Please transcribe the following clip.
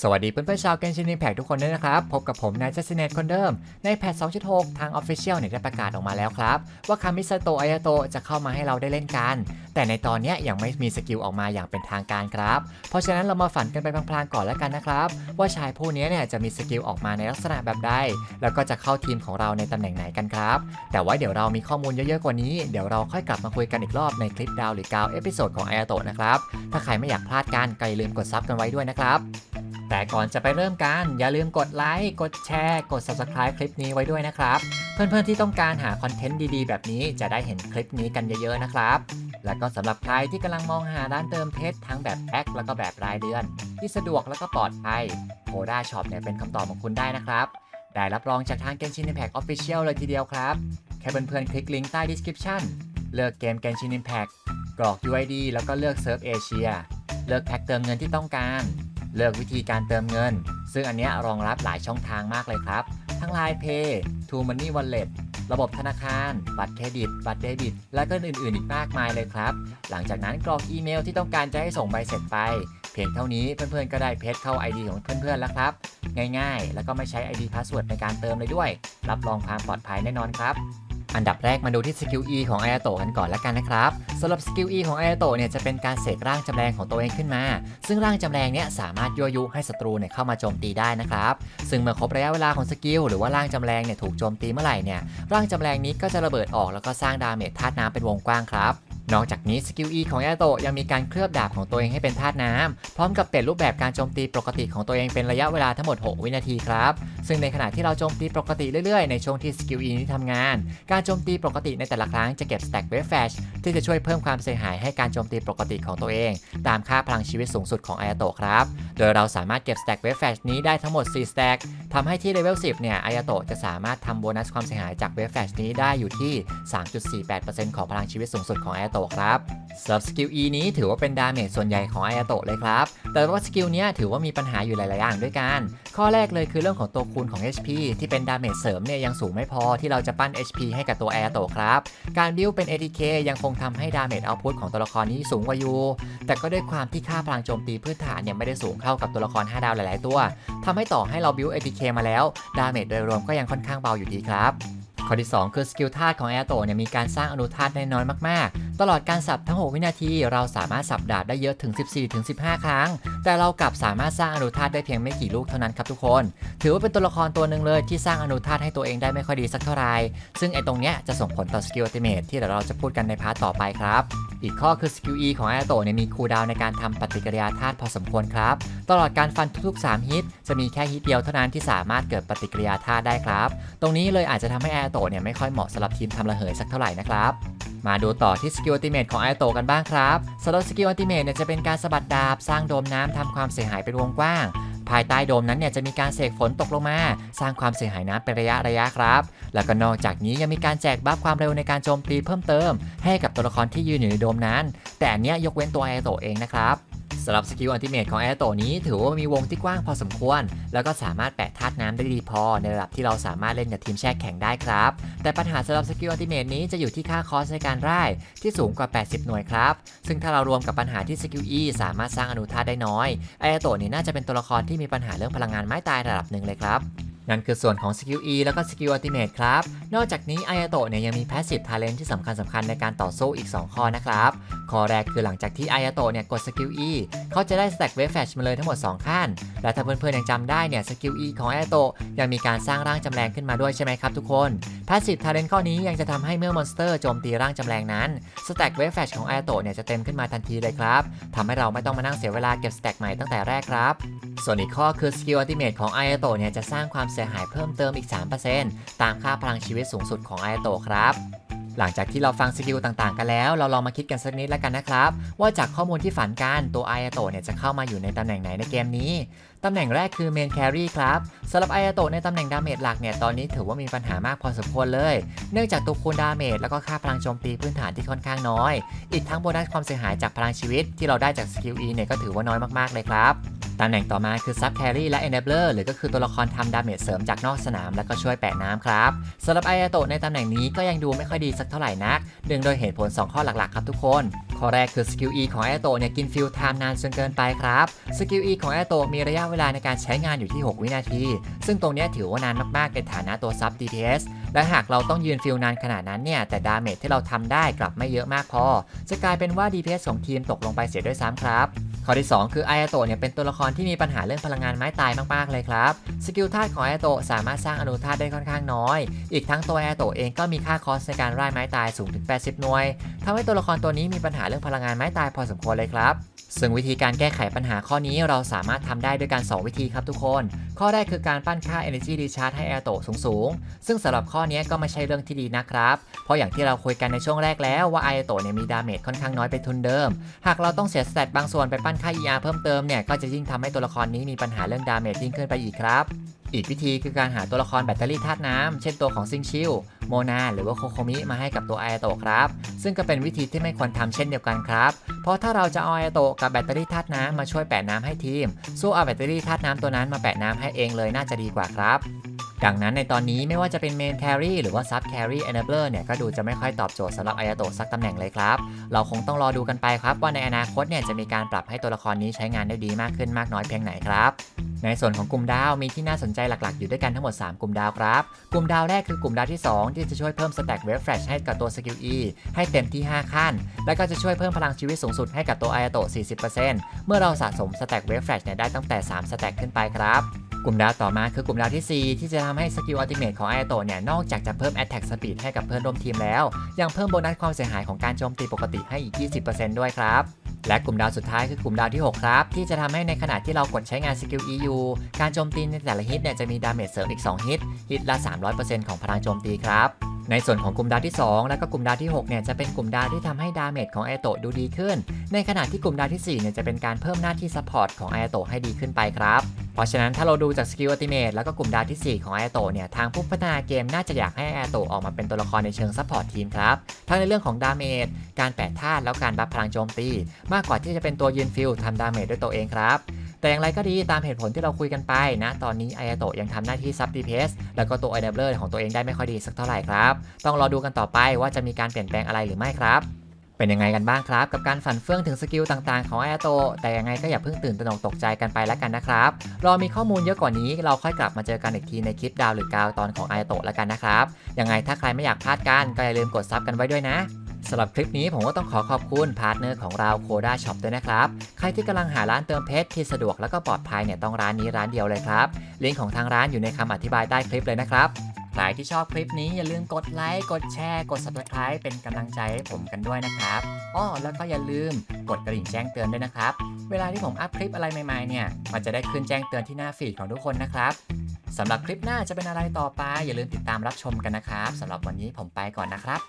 สวัสดีเพื่อนๆชาวเกนชิน i แพ t ทุกคนด้วยนะครับ พบกับผมนายจัสเนตคนเดิม ในแพท 2.6 ทาง Official เนี่ยได้ประกาศออกมาแล้วครับ ว่าคามิสโตะอายาโตะจะเข้ามาให้เราได้เล่นกัน แต่ในตอนนี้ยยังไม่มีสกิลออกมาอย่างเป็นทางการครับ เพราะฉะนั้นเรามาฝันกันไปพลางๆก่อนแล้วกันนะครับ ว่าชายผู้นี้เนี่ยจะมีสกิลออกมาในลักษณะแบบใดแล้วก็จะเข้าทีมของเราในตำแหน่งไหนกันครับ แต่ว่าเดี๋ยวเรามีข้อมูลเยอะๆกว่านี้เดี๋ยวเราค่อยกลับมาคุยกันอีกรอบในคลิปดาวหรือกาวเอพิโซดของอายาโตะนะครับถ้าใครไม่อยากพลาดกันก็อย่าลืมกดซับกันไว้ด้วยนะครับ แต่ก่อนจะไปเริ่มกันอย่าลืมกดไลค์ กดแชร์ กด Subscribe คลิปนี้ไว้ด้วยนะครับ เพื่อนๆที่ต้องการหาคอนเทนต์ดีๆ แบบนี้จะได้เห็นคลิปนี้กันเยอะๆนะครับ และก็สำหรับใครที่กำลังมองหาร้านเติมเพชรทั้งแบบแพ็คแล้วก็แบบรายเดือน ที่สะดวกแล้วก็ปลอดภัยโคด้าช็อปเนี่ยเป็นคำตอบของคุณได้นะครับได้รับรองจากทาง Genshin Impact Official เลยทีเดียวครับ แค่เพื่อนๆคลิกลิงก์ใต้ description เลือกเกม Genshin Impact กรอก UID แล้วก็เลือกเซิร์ฟเอเชียเลือกแพ็คเติมเงินที่ต้องการ เลือกวิธีการเติมเงิน ซึ่งอันนี้รองรับหลายช่องทางมากเลยครับ ทั้ง Line Pay True Money Wallet ระบบธนาคาร บัตรเครดิต บัตรเดบิต และก็อื่นๆ อีกมากมายเลยครับ หลังจากนั้นกรอกอีเมลที่ต้องการจะให้ส่งใบเสร็จไป เพียงเท่านี้เพื่อนๆ ก็ได้เพจเข้า ID ของเพื่อนๆ แล้วครับ ง่ายๆ แล้วก็ไม่ใช้ ID Password ในการเติมเลยด้วย รับรองความปลอดภัยแน่นอนครับ อันดับแรกมาดูที่สกิล E ของไอ a โตกันก่อนแล้วกันนะครับสำหรับสกิล E ของไอ a โตเนี่ยจะเป็นการเสกร่างจำแรงของตัวเองขึ้นมา ซึ่งร่างจำแรงเนี่ยสามารถยั่วยุให้ศัตรูเนี่ยเข้ามาโจมตีได้นะครับ ซึ่งเมื่อครบระยะเวลาของสกิลหรือว่าร่างจำแรงเนี่ยถูกโจมตีเมื่อไหร่เนี่ยร่างจำแรงนี้ก็จะระเบิดออกแล้วก็สร้างดาเมจธาตุน้ำเป็นวงกว้างครับ นอกจากนี้สกิล E ของแอโตะยังมีการเคลือบดาบของตัวเองให้เป็นธาตุน้ำพร้อมกับเปลี่ยนรูปแบบการโจมตีปกติของตัวเองเป็นระยะเวลาทั้งหมด 6 วินาทีครับ ซึ่งในขณะที่เราโจมตีปกติเรื่อยๆ ในช่วงที่สกิล E นี้ทำงาน การโจมตีปกติในแต่ละครั้งจะเก็บ Stack Wave Flash ที่จะช่วยเพิ่มความเสียหายให้การโจมตีปกติของตัวเอง ตามค่าพลังชีวิตสูงสุดของอายาโตะครับ โดยเราสามารถเก็บ Stack Wave Flash นี้ได้ทั้งหมด4 Stack ทำให้ที่เลเวล 10 เนี่ยอายาโตะจะสามารถทำโบนัสความเสียหายจาก Wave Flash นี้ได้อยู่ที่ 3.48%ของพลังชีวิตสูงสุดของอายาโตะครับสำหรับสกิล E นี้ถือว่าเป็นดาเมจส่วนใหญ่ของอายาโตะเลยครับ แต่ว่าสกิลนี้ถือว่ามีปัญหาอยู่หลาย ๆ อย่างด้วยกัน ข้อแรกเลยคือเรื่องของตัวคูณของ HP ที่เป็นดาเมจเสริมเนี่ยยังสูงไม่พอที่เราจะปั้น HP ให้กับตัวอายาโตะครับ การบิวเป็น ATK ยังคงทำให้ดาเมจเอาพุตของตัวละครนี้สูงกว่าอยู่ แต่ก็ด้วยความที่ค่าพลังโจมตีพื้นฐานเนี่ยไม่ได้สูงเท่ากับตัวละคร 5 ดาวหลาย ๆ ตัวทำให้ต่อให้เราบิว ATK มาแล้ว ดาเมจโดยรวมก็ยังค่อนข้างเบาอยู่ดีครับ ข้อที่ 2 คือสกิลธาตุของแอโตเนี่ยมีการสร้างอนุธาตุได้น้อยมากๆ ตลอดการสับทั้ง 6 วินาที เราสามารถสับดาบได้เยอะถึง 14-15 ครั้งแต่เรากลับสามารถสร้างอนุธาตุได้เพียงไม่กี่ลูกเท่านั้นครับทุกคน ถือว่าเป็นตัวละครตัวหนึ่งเลยที่สร้างอนุธาตุให้ตัวเองได้ไม่ค่อยดีสักเท่าไหร่ซึ่งไอ้ตรงเนี้ยจะส่งผลต่อสกิลอัติเมทที่เดี๋ยวเราจะพูดกันในพาร์ทต่อไปครับ อีกข้อคือสกิล E ของแอโตเนี่ยมีคูลดาวในการทำปฏิกิริยาธาตุพอสมควรครับ ตลอดการฟันทุกๆ 3 ฮิต จะมีแค่ฮิตเดียวเท่านั้นที่สามารถเกิดปฏิกิริยาธาตุได้ครับ ตรงนี้เลยอาจจะทำให้แอโตเนี่ยไม่ค่อยเหมาะสำหรับทีมทำระเหยสักเท่าไหร่นะครับ มาดูต่อที่สกิลอัลติเมทของไอโตกันบ้างครับสำหรับสกิลอัลติเมทเนี่ยจะเป็นการสะบัดดาบ สร้างโดมน้ำทำความเสียหายเป็นวงกว้าง ภายใต้โดมนั้นเนี่ยจะมีการเสกฝนตกลงมา สร้างความเสียหายน้ำเป็นระยะระยะครับ แล้วก็นอกจากนี้ยังมีการแจกบัฟความเร็วในการโจมตีเพิ่มเติม ให้กับตัวละครที่ยืนอยู่ในโดมนั้น แต่อันเนี้ยยกเว้นตัวไอโตเองนะครับ สำหรับสกิลอัลติเมทของแอโตนี้ถือว่ามีวงที่กว้างพอสมควร แล้วก็สามารถแปะธาตุน้ำได้ดีพอ ในระดับที่เราสามารถเล่นกับทีมแช่แข็งได้ครับ แต่ปัญหาสำหรับสกิลอัลติเมทนี้จะอยู่ที่ค่าคอสในการร่ายที่สูงกว่า 80 หน่วยครับ ซึ่งถ้าเรารวมกับปัญหาที่สกิล E สามารถสร้างอนุธาตุได้น้อยแอโตนี่น่าจะเป็นตัวละครที่มีปัญหาเรื่องพลังงานไม้ตายระดับหนึ่งเลยครับ นั่นคือส่วนของสกิล E แล้วก็สกิลอัติเมทครับ นอกจากนี้อายาโตะเนี่ยยังมีแพสซีฟทาเลนที่สำคัญสำคัญในการต่อสู้อีก 2 ข้อนะครับ ข้อแรกคือหลังจากที่อายาโตะเนี่ยกดสกิล E เขาจะได้สแต็กเวฟแฟชมาเลยทั้งหมด 2 ขั้น และถ้าเพื่อนๆยังจำได้เนี่ยสกิล E ของอายาโตะยังมีการสร้างร่างจำแรงขึ้นมาด้วยใช่ไหมครับทุกคนแพสซีฟทาเลนข้อนี้ยังจะทำให้เมื่อมอนสเตอร์โจมตีร่างจำแรงนั้นสแต็กเวฟแฟชของอายาโตะเนี่ยจะเต็มขึ้นมาทันทีเลยครับทำให้เราไม่ต้องมานั่งเสียเวลาเก็บสแต็กใหม่ตั้งแต่แรกครับส่วนอีกข้อคือสกิลอัติเมทของอายาโตะเนี่ยจะสร้างความเสยหายเพิ่มเติมอีก 3%ตามค่าพลังชีวิตสูงสุดของไอโตครับหลังจากที่เราฟังสกิลต่างๆ กันแล้ว เราลองมาคิดกันสักนิดแล้วกันนะครับ ว่าจากข้อมูลที่ฝันกันตัวไอายาโตเนี่ยจะเข้ามาอยู่ในตำแหน่งไหนในเกมนี้ ตำแหน่งแรกคือเมนแครี่ครับสำหรับไอายาโตในตำแหน่งดาเมจหลักเนี่ยตอนนี้ถือว่ามีปัญหามากพอสมควรเลย เนื่องจากตัวคูณดาเมจแล้วก็ค่าพลังโจมตีพื้นฐานที่ค่อนข้างน้อย อีกทั้งโบนัสความเสียหายจากพลังชีวิตที่เราได้จากสกิล E เนี่ยก็ถือว่าน้อยมากๆเลยครับ ตำแหน่งต่อมาคือซับแครี่และ Enabler หรือก็คือตัวละครทำดาเมจเสริมจากนอกสนาม แล้วก็ช่วยแปะน้ำครับสำหรับไออาโตะในตำแหน่งนี้ก็ยังดูไม่ค่อยดีสักเท่าไหร่นักเนื่องโดยเหตุผล 2 ข้อหลักๆ ครับทุกคน ข้อแรกคือสกิล E ของไอโตะเนี่ยกินฟิลไทม์นานจนเกินไปครับสกิล E ของไอโตะมีระยะเวลาในการใช้งานอยู่ที่ 6 วินาที ซึ่งตรงนี้ถือว่านานมากๆในฐานะตัวซับ DPS และหากเราต้องยืนฟิลนานขนาดนั้นเนี่ย แต่ดาเมจที่เราทำได้กลับไม่เยอะมากพอ จะกลายเป็นว่า DPS ของทีมตกลงไปเสียด้วยซ้ำครับ ข้อที่ 2 คือไอโตเนี่ยเป็นตัวละครที่มีปัญหาเรื่องพลังงานไม้ตายมากๆเลยครับ สกิลธาตุของไอโตสามารถสร้างอนุธาตุได้ค่อนข้างน้อย อีกทั้งตัวไอโตเองก็มีค่าคอสในการร่ายไม้ตายสูงถึง 80 หน่วยทำให้ตัวละครตัวนี้มีปัญหาเรื่องพลังงานไม้ตายพอสมควรเลยครับ ซึ่งวิธีการแก้ไขปัญหาข้อนี้เราสามารถทำได้ด้วยการ 2 วิธีครับทุกคน ข้อแรกคือการปั้นค่า Energy Recharge ให้แอโตะสูงๆซึ่งสำหรับข้อนี้ก็ไม่ใช่เรื่องที่ดีนะครับ เพราะอย่างที่เราคุยกันในช่วงแรกแล้วว่าไอโตเนี่ยมีดาเมจค่อนข้างน้อยเป็นทุนเดิม หากเราต้องเสียสเตตบางส่วนไปปั้นค่า ER เพิ่มเติมเนี่ยก็จะยิ่งทำให้ตัวละครนี้มีปัญหาเรื่องดาเมจยิ่งขึ้นไปอีกครับ อีกวิธีคือการหาตัวละครแบตเตอรี่ธาตุน้ำเช่นตัวของซิงชิลโมนาหรือว่าโคโคมิมาให้กับตัวไอโตะครับ ซึ่งก็เป็นวิธีที่ไม่ควรทำเช่นเดียวกันครับ เพราะถ้าเราจะเอาไอโตะกับแบตเตอรี่ธาตุน้ำมาช่วยแปะน้ำให้ทีม สู้เอาแบตเตอรี่ธาตุน้ำตัวนั้นมาแปะน้ำให้เองเลยน่าจะดีกว่าครับ ดังนั้นในตอนนี้ไม่ว่าจะเป็นเมนแครี่หรือว่าซับแครี่ enabler เนี่ยก็ดูจะไม่ค่อยตอบโจทย์สำหรับไอโตะสักตำแหน่งเลยครับ เราคงต้องรอดูกันไปครับ ว่าในอนาคตเนี่ยจะมีการปรับให้ตัวละครนี้ใช้งานได้ดีมากขึ้นมากน้อยเพียงไหนครับ ในส่วนของกลุ่มดาวมีที่น่าสนใจหลักๆ อยู่ด้วยกันทั้งหมด 3 กลุ่มดาวครับ กลุ่มดาวแรกคือกลุ่มดาวที่ 2 ที่จะช่วยเพิ่มสแต็กเวฟแฟลชให้กับตัวสกิล E ให้เต็มที่ 5 ขั้น และก็จะช่วยเพิ่มพลังชีวิตสูงสุดให้กับตัวไอโตะ40%เมื่อเราสะสมสแต็กเวฟแฟลชเนี่ยได้ตั้งแต่3สแต็กขึ้นไปครับ กลุ่มดาวต่อมาคือกลุ่มดาวที่ 4 ที่จะทำให้สกิลอัลติเมทของไอโตเนี่ย นอกจากจะเพิ่ม Attack Speed ให้กับเพื่อนร่วมทีมแล้ว ยังเพิ่มโบนัสความเสียหายของการโจมตีปกติให้อีก 20%ด้วยครับและกลุ่มดาวสุดท้ายคือกลุ่มดาวที่ 6 ครับ ที่จะทำให้ในขณะที่เรากดใช้งานสกิล EU การโจมตีในแต่ละฮิตเนี่ยจะมีดาเมจเสริมอีก 2 ฮิต ฮิตละ 300%ของพลังโจมตีครับ ในส่วนของกลุ่มดาวที่ 2 และก็กลุ่มดาวที่6เนี่ยจะเป็นกลุ่มดาวที่ทำให้ดาเมจของไอโตดูดีขึ้น ในขณะที่กลุ่มดาวที่4เนี่ยจะเป็นการเพิ่มหน้าที่ซัพพอร์ตของไอโตให้ดีขึ้นไปครับเพราะฉะนั้นถ้าเราดูจากสกิลอัติเมทแล้วก็กลุ่มดาวที่ 4 ของไอโตเนี่ยทางผู้พัฒนาเกมน่าจะอยากให้ไอโตออกมาเป็นตัวละครในเชิงซัพพอร์ตทีมครับทั้งในเรื่องของดาเมจการแปะธาตุแล้วการบัฟพลังโจมตี มากกว่าที่จะเป็นตัวยืนฟิลทำดาเมจด้วยตัวเองครับ แต่อย่างไรก็ดีตามเหตุผลที่เราคุยกันไปนะ ตอนนี้ไอโตะยังทำหน้าที่ซับดีเพสแล้วก็ตัวไอเดเบอร์ของตัวเองได้ไม่ค่อยดีสักเท่าไหร่ครับ ต้องรอดูกันต่อไปว่าจะมีการเปลี่ยนแปลงอะไรหรือไม่ครับเป็นยังไงกันบ้างครับ กับการฝันเฟื่องถึงสกิลต่างๆของไอโตะแต่ยังไงก็อย่าเพิ่งตื่นตระหนกตกใจกันไปแล้วกันนะครับ รอมีข้อมูลเยอะกว่านี้เราค่อยกลับมาเจอกันอีกทีในคลิปดาวหรือกาวตอนของไอโตะแล้วกันนะครับ ยังไงถ้าใครไม่อยากพลาดกันก็อย่าลืมกดซับกันไว้ด้วยนะ สำหรับคลิปนี้ผมก็ต้องขอขอบคุณพาร์ทเนอร์ของเราโคด้าช็อปด้วยนะครับ ใครที่กำลังหาร้านเติมเพชรที่สะดวกแล้วก็ปลอดภัยเนี่ยต้องร้านนี้ร้านเดียวเลยครับ ลิงก์ของทางร้านอยู่ในคำอธิบายใต้คลิปเลยนะครับใครที่ชอบคลิปนี้อย่าลืมกดไลค์กดแชร์กด subscribe เป็นกำลังใจให้ผมกันด้วยนะครับอ้อแล้วก็อย่าลืมกดกระดิ่งแจ้งเตือนด้วยนะครับ เวลาที่ผมอัพคลิปอะไรใหม่ๆเนี่ยมันจะได้ขึ้นแจ้งเตือนที่หน้าฟีดของทุกคนนะครับสำหรับคลิปหน้าจะเป็นอะไรต่อไป อย่าลืมติดตามรับชมกันนะครับสำหรับวันนี้ผมไปก่อนนะครับ